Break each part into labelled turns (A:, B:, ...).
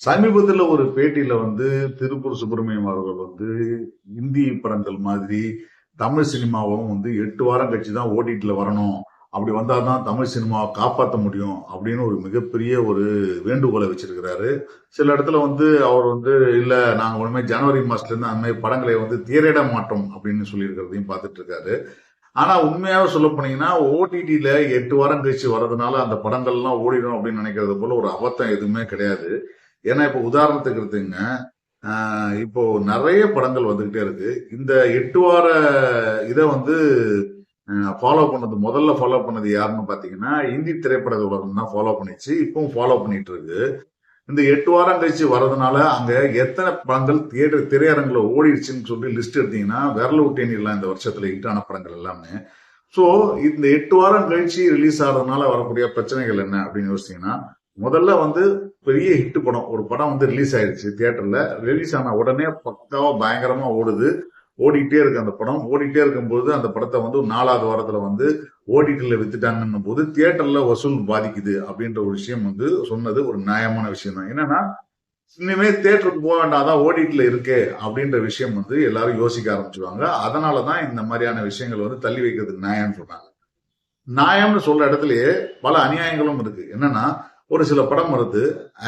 A: சமீபத்தில் ஒரு பேட்டியில வந்து திருப்பூர் சுப்பிரமணியம் அவர்கள் வந்து இந்தி படங்கள் மாதிரி தமிழ் சினிமாவும் வந்து எட்டு வாரம் கழிச்சு தான் ஓடிடில வரணும். அப்படி வந்தாதான் தமிழ் சினிமாவை காப்பாற்ற முடியும் அப்படின்னு ஒரு மிகப்பெரிய ஒரு வேண்டுகோளை வச்சிருக்கிறாரு. சில இடத்துல வந்து அவர் வந்து இல்ல நாங்க ஒன்றுமே ஜனவரி மாசத்துல இருந்து அந்த மாதிரி படங்களை வந்து தேரிட மாட்டோம் அப்படின்னு சொல்லியிருக்கிறதையும் பார்த்துட்டு இருக்காரு ஆனா உண்மையாக சொல்ல போனீங்கன்னா ஓடிடியில எட்டு வாரம் கழிச்சு வர்றதுனால அந்த படங்கள்லாம் ஓடிடும் அப்படின்னு நினைக்கிறது போல ஒரு அபத்தம் எதுவுமே கிடையாது. ஏன்னா இப்போ உதாரணத்துக்கு எடுத்துங்க. இப்போ நிறைய படங்கள் வந்துகிட்டே இருக்கு. இந்த எட்டு வார இதை வந்து ஃபாலோ பண்ணது முதல்ல ஃபாலோ பண்ணது யாருன்னு பார்த்தீங்கன்னா இந்தி திரைப்பட உலகம் தான் ஃபாலோ பண்ணிச்சு. இப்பவும் ஃபாலோ பண்ணிட்டு இருக்கு. இந்த எட்டு வாரம் கழிச்சு வர்றதுனால அங்க எத்தனை படங்கள் தியேட்டர் திரையரங்குல ஓடிடுச்சுன்னு சொல்லி லிஸ்ட் எடுத்தீங்கன்னா விரல விட்டேனிடலாம் இந்த வருஷத்துல ஹிட்டான படங்கள் எல்லாமே. ஸோ இந்த எட்டு வாரம் கழிச்சு ரிலீஸ் ஆகிறதுனால வரக்கூடிய பிரச்சனைகள் என்ன அப்படின்னு யோசிச்சீங்கன்னா முதல்ல வந்து பெரிய ஹிட் படம். ஒரு படம் வந்து ரிலீஸ் ஆயிடுச்சு தியேட்டர்ல ரிலீஸ் ஆன உடனே பக்காவா பயங்கரமா ஓடுது. ஓடிக்கிட்டே இருக்கு அந்த படம். ஓடிக்கிட்டே இருக்கும்போது அந்த படத்தை வந்து நாலாவது வாரத்துல வந்து ஓடிடில வித்துட்டாங்கன்னும் போது தியேட்டர்ல வசூல் பாதிக்குது அப்படின்ற ஒரு விஷயம் வந்து சொன்னது ஒரு நியாயமான விஷயம் தான். என்னன்னா இனிமே தியேட்டருக்கு போக வேண்டாம். ஓடிட்டுல இருக்கே அப்படின்ற விஷயம் வந்து எல்லாரும் யோசிக்க ஆரம்பிச்சுவாங்க. அதனாலதான் இந்த மாதிரியான விஷயங்கள் வந்து தள்ளி வைக்கிறதுக்கு நியாயம்னு சொல்றாங்க. நியாயம்னு சொல்ற இடத்துலயே பல அநியாயங்களும் இருக்கு. என்னன்னா ஒரு சில படம் வருது.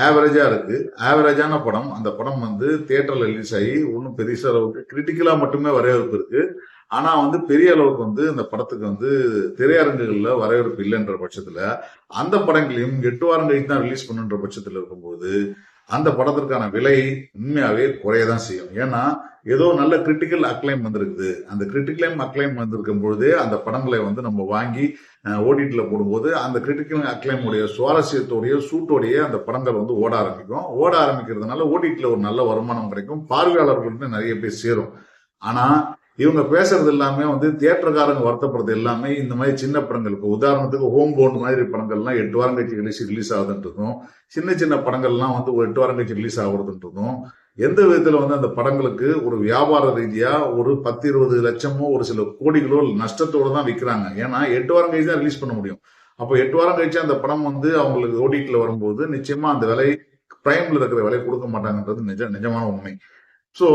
A: ஆவரேஜா இருக்கு. ஆவரேஜான படம். அந்த படம் வந்து தியேட்டர்ல ரிலீஸ் ஆகி ஒன்றும் பெரிய அளவுக்கு கிரிட்டிக்கலா மட்டுமே வரவேற்பு இருக்கு. ஆனா வந்து பெரிய அளவுக்கு வந்து இந்த படத்துக்கு வந்து திரையரங்குகள்ல வரவேற்பு இல்லைன்ற பட்சத்துல அந்த படங்களையும் எட்டு வாரம் கழித்து தான் ரிலீஸ் பண்ணுன்ற பட்சத்துல இருக்கும்போது அந்த படத்திற்கான விலை உண்மையாவே குறையதான் செய்யும். ஏன்னா ஏதோ நல்ல கிரிட்டிக்கல் அக்ளைம் வந்திருக்குது. அந்த கிரிட்டிக்கலைம் அக்ளைம் வந்திருக்கும் பொழுதே அந்த படங்களை வந்து நம்ம வாங்கி ஓடிட்டில் போடும்போது அந்த கிரிட்டிக்கல் அக்ளைமுடைய சுவாரஸ்யத்தோடைய சூட்டோடைய அந்த படங்கள் வந்து ஓட ஆரம்பிக்கும். ஓட ஆரம்பிக்கிறதுனால ஓடிட்டில் ஒரு நல்ல வருமானம் கிடைக்கும். பார்வையாளர்களுக்கு நிறைய பேர் சேரும். ஆனால் இவங்க பேசுறது எல்லாமே வந்து தியேட்டர்காரங்க வருத்தப்படுறது எல்லாமே இந்த மாதிரி சின்ன படங்கள். இப்போ உதாரணத்துக்கு ஹோம் போன் மாதிரி படங்கள்லாம் எட்டு வாரம் கழிச்சு ரிலீஸ் ரிலீஸ் ஆகுதுன்றதும் சின்ன சின்ன படங்கள்லாம் வந்து ஒரு எட்டு வாரம் கழிச்சு ரிலீஸ் ஆகுறதுன்றதும் எந்த விதத்துல வந்து அந்த படங்களுக்கு ஒரு வியாபார ரீதியா ஒரு பத்து இருபது லட்சமோ ஒரு சில கோடிகளோ நஷ்டத்தோட தான் விற்கிறாங்க ஏன்னா எட்டு வாரம் கழிச்சு தான் ரிலீஸ் பண்ண முடியும். அப்போ எட்டு வாரம் கழிச்சு அந்த படம் வந்து அவங்களுக்கு ஓடிடில வரும்போது நிச்சயமா அந்த விலை பிரைம்ல இருக்கிற விலை கொடுக்க மாட்டாங்கன்றது நிஜ நிஜமான உண்மை. ஸோ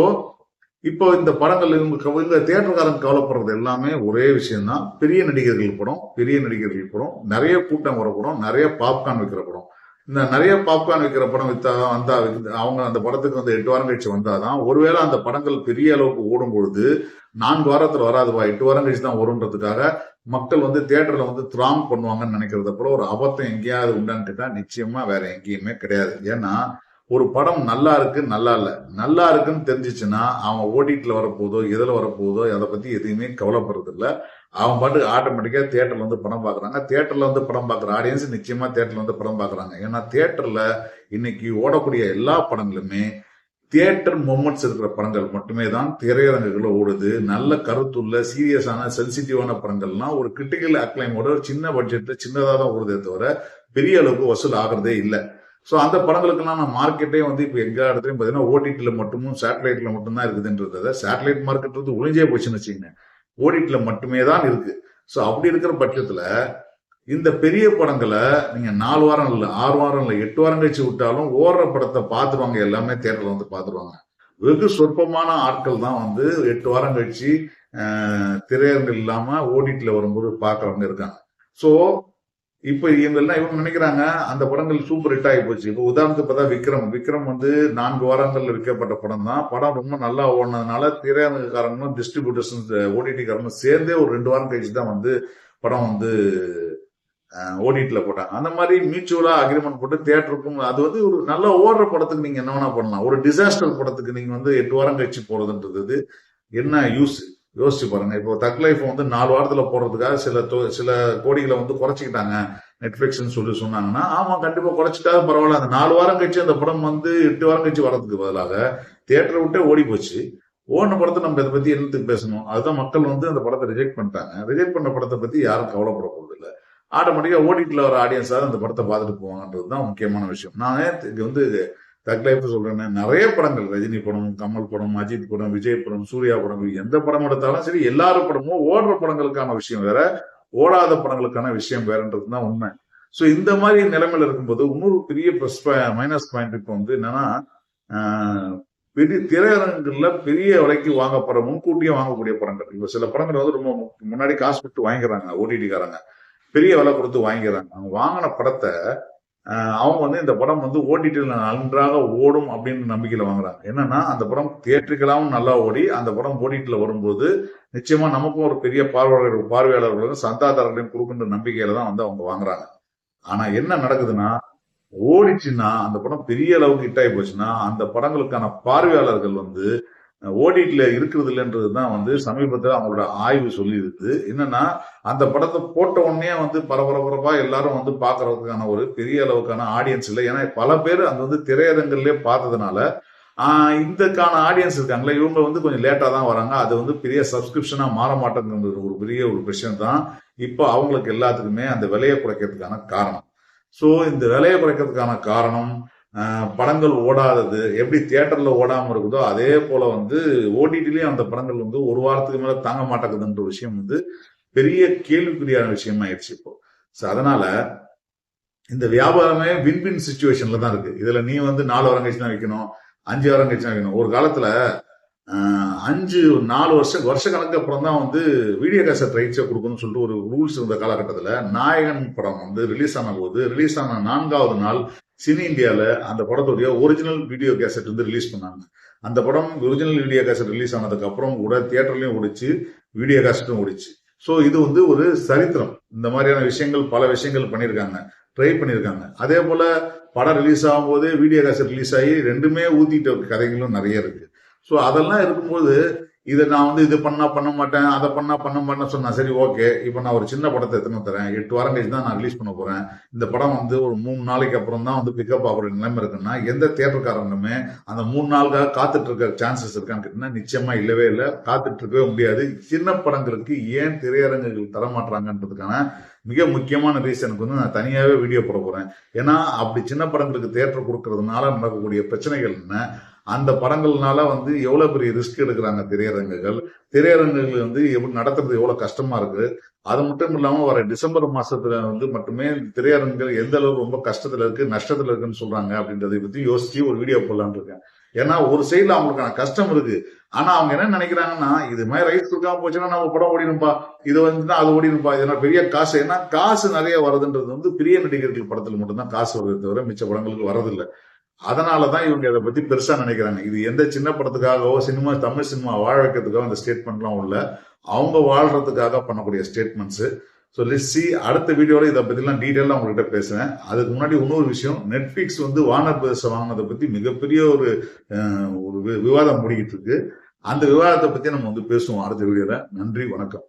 A: இப்போ இந்த படங்கள் இவங்க கவ- இந்த கவலைப்படுறது எல்லாமே ஒரே விஷயம்தான். பெரிய நடிகர்கள் படம் பெரிய நடிகர்கள் படம் நிறைய கூட்டம் வர படம் நிறைய பாப்கார்ன் விற்கிற படம். இந்த நிறைய பாப்கார்ன் விற்கிற படம் வித்தா வந்தா அவங்க அந்த படத்துக்கு வந்து எட்டு வாரம் கழிச்சு வந்தாதான் ஒருவேளை அந்த படங்கள் பெரிய அளவுக்கு ஓடும் பொழுது நான்கு வாரத்தில் வராதுவா எட்டு வாரம் கழிச்சு தான் வரும்ன்றதுக்காக மக்கள் வந்து தியேட்டர்ல வந்து த்ராங் பண்ணுவாங்கன்னு நினைக்கிறத அப்புறம் ஒரு அபத்தம் எங்கேயாவது உண்டான்னு கேட்டால் நிச்சயமா வேற எங்கேயுமே கிடையாது. ஏன்னா ஒரு படம் நல்லா இருக்கு நல்லா இல்ல. நல்லா இருக்குன்னு தெரிஞ்சிச்சுன்னா அவன் ஓடிடில வரப்போதோ எதுல வரப்போதோ அதை பத்தி எதையுமே கவலைப்படுறது இல்ல. அவன் பாட்டு ஆட்டோமேட்டிக்கா தியேட்டர்ல வந்து படம் பாக்குறாங்க தியேட்டர்ல வந்து படம் பாக்குற ஆடியன்ஸ் நிச்சயமா தியேட்டர்ல வந்து படம் பாக்குறாங்க ஏன்னா தியேட்டர்ல இன்னைக்கு ஓடக்கூடிய எல்லா படங்களுமே தியேட்டர் மூமெண்ட்ஸ் இருக்கிற படங்கள் மட்டுமே தான் திரையரங்குகளில் ஓடுது. நல்ல கருத்துள்ள சீரியஸான சென்சிட்டிவான படங்கள்லாம் ஒரு கிரிட்டிக்கல் அக்ளைமோட ஒரு சின்ன பட்ஜெட்ல சின்னதாக தான் ஓடுதே தவிர பெரிய அளவுக்கு வசூல் ஆகிறதே இல்லை. ஸோ அந்த படங்களுக்கெல்லாம் நான் மார்க்கெட்டே வந்து இப்போ எல்லா இடத்துலையும் பார்த்தீங்கன்னா ஓடிடியில் மட்டுமும் சேட்டலைட்டில் மட்டும்தான் இருக்குதுன்றத சேட்டலைட் மார்க்கெட் வந்து ஒழிஞ்சே போச்சுன்னு வச்சுக்கோங்க. ஓடிடியில் மட்டுமே தான் இருக்குது ஸோ அப்படி இருக்கிற பட்சத்தில் இந்த பெரிய படங்களை நீங்கள் நாலு வாரம் இல்லை ஆறு வாரம் இல்லை எட்டு வாரம் கழிச்சு விட்டாலும் ஓடுற படத்தை பார்த்துருவாங்க எல்லாமே தேட்டரில் வந்து பார்த்துருவாங்க. வெகு சொற்பமான ஆட்கள் தான் வந்து எட்டு வாரம் கழிச்சு திரையரங்கு இல்லாமல் ஓடிட்டில் வரும்போது பார்க்குறவங்க இருக்காங்க. ஸோ இப்ப இவங்க எல்லாம் இவங்க நினைக்கிறாங்க அந்த படங்கள் சூப்பர் ஹிட் ஆகி போச்சு. இப்போ உதாரணத்துக்கு பார்த்தா விக்ரம். விக்ரம் வந்து நான்கு வாரங்கள்ல விற்கப்பட்ட படம் தான் படம் ரொம்ப நல்லா ஓடினதுனால திரையரங்குக்காரங்களும் டிஸ்ட்ரிபியூட்டர்ஸ் ஓடிடிக்காரங்களும் சேர்ந்தே ஒரு ரெண்டு வாரம் கழிச்சு தான் வந்து படம் வந்து ஓடிட்டில் போட்டாங்க. அந்த மாதிரி மியூச்சுவலாக அக்ரிமெண்ட் போட்டு தேட்டருக்கும் அது வந்து ஒரு நல்ல ஓடுற படத்துக்கு நீங்கள் என்ன வேணா பண்ணலாம். ஒரு டிசாஸ்டர் படத்துக்கு நீங்கள் வந்து எட்டு வாரம் கழிச்சு போகிறதுன்றது என்ன யூஸ் யோசிச்சு பாருங்க. இப்போ தக் லைஃப் வந்து நாலு வாரத்துல போடுறதுக்காக சில சில கோடிகளை வந்து குறைச்சிக்கிட்டாங்க. நெட்ஃபிளிக்ஸ்னு சொல்லி சொன்னாங்கன்னா ஆமா கண்டிப்பா குறைச்சிட்டாலும் பரவாயில்ல. அந்த நாலு வாரம் கழிச்சு அந்த படம் வந்து எட்டு வாரம் கழிச்சு வர்றதுக்கு பதிலாக தியேட்டரை விட்டே ஓடி போச்சு. ஓடின படத்தை நம்ம இதை பத்தி என்னத்துக்கு பேசணும்? அதுதான் மக்கள் வந்து அந்த படத்தை ரிஜெக்ட் பண்ணிட்டாங்க. ரிஜெக்ட் பண்ண படத்தை பத்தி யாரும் கவலைப்பட போறது இல்ல. ஆட்டோமேட்டிக்கா வர ஆடியன்ஸாக அந்த படத்தை பார்த்துட்டு போவாங்கன்றது தான் முக்கியமான விஷயம். நான் இது வந்து தக் லைஃப் நிறைய படங்கள் ரஜினி படம் கமல் படம் அஜித் படம் விஜய் படம் சூர்யா படம் எந்த படம் எடுத்தாலும் சரி எல்லாரும் படமும் ஓடுற படங்களுக்கான விஷயம் வேற ஓடாத படங்களுக்கான விஷயம் வேறன்றது தான் உண்மை. ஸோ இந்த மாதிரி நிலைமையில இருக்கும்போது இன்னொரு பெரிய ப்ளஸ் மைனஸ் பாயிண்ட் இப்போ வந்து என்னன்னா பெரிய திரையரங்குகள்ல பெரிய விலைக்கு வாங்கப்படுற முன்கூட்டியே வாங்கக்கூடிய படங்கள். இப்போ சில படங்கள் வந்து ரொம்ப முன்னாடி காசு கொடுத்து வாங்கிக்கிறாங்க ஓடிடிக்காரங்க பெரிய விலை கொடுத்து வாங்கிக்கிறாங்க. அவங்க வாங்கின படத்தை அவங்க வந்து இந்த படம் வந்து ஓடிடியில் நன்றாக ஓடும் அப்படின்னு நம்பிக்கையில் வாங்குறாங்க. என்னன்னா அந்த படம் தியேட்டருக்கெல்லாம் நல்லா ஓடி அந்த படம் ஓடிடியில் வரும்போது நிச்சயமா நமக்கும் ஒரு பெரிய பார்வையாளர்கள் பார்வையாளர்களும் சந்தாதாரர்களையும் கொடுக்குன்ற நம்பிக்கையில தான் வந்து அவங்க வாங்குறாங்க. ஆனா என்ன நடக்குதுன்னா ஓடிச்சுன்னா அந்த படம் பெரிய அளவுக்கு ஹிட் ஆகி போச்சுன்னா அந்த படங்களுக்கான பார்வையாளர்கள் வந்து ஓடிடில இருக்கிறது இல்லைன்றது தான் வந்து சமீபத்தில் அவங்களோட ஆய்வு சொல்லியிருக்குது என்னன்னா அந்த படத்தை போட்ட உடனே வந்து பரபரபரப்பாக எல்லாரும் வந்து பார்க்கறதுக்கான ஒரு பெரிய அளவுக்கான ஆடியன்ஸ் இல்லை. ஏன்னா பல பேர் அந்த வந்து திரையரங்கிலே பார்த்ததுனால இந்தக்கான இதுக்கான ஆடியன்ஸ் இருக்காங்களே இவங்க வந்து கொஞ்சம் லேட்டாக தான் வராங்க. அது வந்து பெரிய சப்ஸ்கிரிப்ஷனாக மாற மாட்டேங்குறது ஒரு பெரிய ஒரு விஷயம் தான் இப்போ அவங்களுக்கு எல்லாத்துக்குமே அந்த விலையை குறைக்கிறதுக்கான காரணம். ஸோ இந்த விலையை குறைக்கிறதுக்கான காரணம் படங்கள் ஓடாதது எப்படி தியேட்டர்ல ஓடாம இருக்குதோ அதே போல வந்து ஓடிடிலையும் அந்த படங்கள் வந்து ஒரு வாரத்துக்கு மேல தாங்க மாட்டேங்குதுன்ற விஷயம் வந்து பெரிய கேள்விக்குறியான விஷயம் ஆயிடுச்சு இப்போ. ஸோ அதனால இந்த வியாபாரமே வின் வின் சுச்சுவேஷன்ல தான் இருக்கு. இதுல நீ வந்து நாலு வாரம் கழிச்சு தான் வைக்கணும் அஞ்சு வாரம் கழிச்சு தான் வைக்கணும். ஒரு காலத்துல அஞ்சு நாலு வருஷம் வருஷ கணக்கு அப்புறம் தான் வந்து வீடியோ கேசட் ரைட்ஸை கொடுக்கணும்னு சொல்லிட்டு ஒரு ரூல்ஸ் இருந்த காலகட்டத்தில் நாயகன் படம் வந்து ரிலீஸ் ஆன போது ரிலீஸ் ஆன நான்காவது நாள் சினி இந்தியாவில் அந்த படத்துடைய ஒரிஜினல் வீடியோ கேசட் வந்து ரிலீஸ் பண்ணாங்க. அந்த படம் ஒரிஜினல் வீடியோ கேசட் ரிலீஸ் ஆனதுக்கு அப்புறம் கூட தியேட்டர்லையும் ஓடிச்சு வீடியோ கேசட்டும் ஓடிச்சு. ஸோ இது வந்து ஒரு சரித்திரம். இந்த மாதிரியான விஷயங்கள் பல விஷயங்கள் பண்ணியிருக்காங்க ட்ரை பண்ணியிருக்காங்க அதே போல படம் ரிலீஸ் ஆகும்போது வீடியோ கேசட் ரிலீஸ் ஆகி ரெண்டுமே ஊற்றிட்ட கதைகளும் நிறைய இருக்கு. ஸோ அதெல்லாம் இருக்கும்போது இதை நான் வந்து இது பண்ணா பண்ண மாட்டேன் அதை பண்ணா பண்ண மாட்டேன்னு சொன்னா சரி ஓகே. இப்போ நான் ஒரு சின்ன படத்தை எத்தனை தரேன். எட்டு வாரம் கழிச்சு தான் நான் ரிலீஸ் பண்ண போறேன். இந்த படம் வந்து ஒரு மூணு நாளைக்கு அப்புறம் தான் வந்து பிக்கப் ஆகிற நிலைமை இருக்குன்னா எந்த தேட்டருக்காரங்களுமே அந்த மூணு நாளுக்காக காத்துட்டு இருக்க சான்சஸ் இருக்கான்னு கேட்டீங்கன்னா நிச்சயமா இல்லவே இல்லை. காத்துட்டு இருக்கவே முடியாது. சின்ன படங்களுக்கு ஏன் திரையரங்குகள் தரமாட்டாங்கன்றதுக்கான மிக முக்கியமான ரீசனுக்கு வந்து நான் தனியாகவே வீடியோ போட போறேன். ஏன்னா அப்படி சின்ன படங்களுக்கு தேட்டர் கொடுக்கறதுனால நடக்கக்கூடிய பிரச்சனைகள் என்ன? அந்த படங்கள்னால வந்து எவ்வளவு பெரிய ரிஸ்க் எடுக்கிறாங்க திரையரங்குகள்? திரையரங்குகள் வந்து எப்படி நடத்துறது எவ்வளவு கஷ்டமா இருக்கு? அது மட்டும் இல்லாம வர டிசம்பர் மாசத்துல வந்து மட்டுமே திரையரங்குகள் எந்த அளவுக்கு ரொம்ப கஷ்டத்துல இருக்கு நஷ்டத்துல இருக்குன்னு சொல்றாங்க அப்படின்றதை பத்தி யோசிச்சு ஒரு வீடியோ போடலான்னு இருக்கேன். ஏன்னா ஒரு சைடுல அவங்களுக்கான கஷ்டம் இருக்கு. ஆனா அவங்க என்ன நினைக்கிறாங்கன்னா இது மாதிரி ரைட்ஸ் கொடுக்காம போச்சுன்னா நம்ம படம் ஓடினுப்பா இது வந்துன்னா அது ஓடினுப்பா இதெல்லாம் பெரிய காசு? ஏன்னா காசு நிறைய வருதுன்றது வந்து பெரிய நடிகர்கள் படத்துல மட்டும்தான் காசு வருது தவிர மிச்ச படங்களுக்கு வரதில்லை அதனாலதான் இவங்க இதை பத்தி பெருசா நினைக்கிறாங்க. இது எந்த சின்ன படத்துக்காகவோ சினிமா தமிழ் சினிமா வாழ வைக்கிறதுக்காக அந்த ஸ்டேட்மெண்ட்லாம் உள்ள அவங்க வாழ்றதுக்காக பண்ணக்கூடிய ஸ்டேட்மெண்ட்ஸ் ஸோ சி அடுத்த வீடியோவில் இதை பற்றிலாம் டீட்டெயிலாக உங்கள்கிட்ட பேசுகிறேன் அதுக்கு முன்னாடி இன்னொரு விஷயம் நெட்ஃப்ளிக்ஸ் வந்து வானர் பிரதேசம் வாங்கினதை பற்றி மிகப்பெரிய ஒரு ஒரு வி- விவாதம் முடிக்கிட்டு இருக்கு. அந்த விவாதத்தை பற்றி நம்ம வந்து பேசுவோம் அடுத்த வீடியோவில் நன்றி வணக்கம்.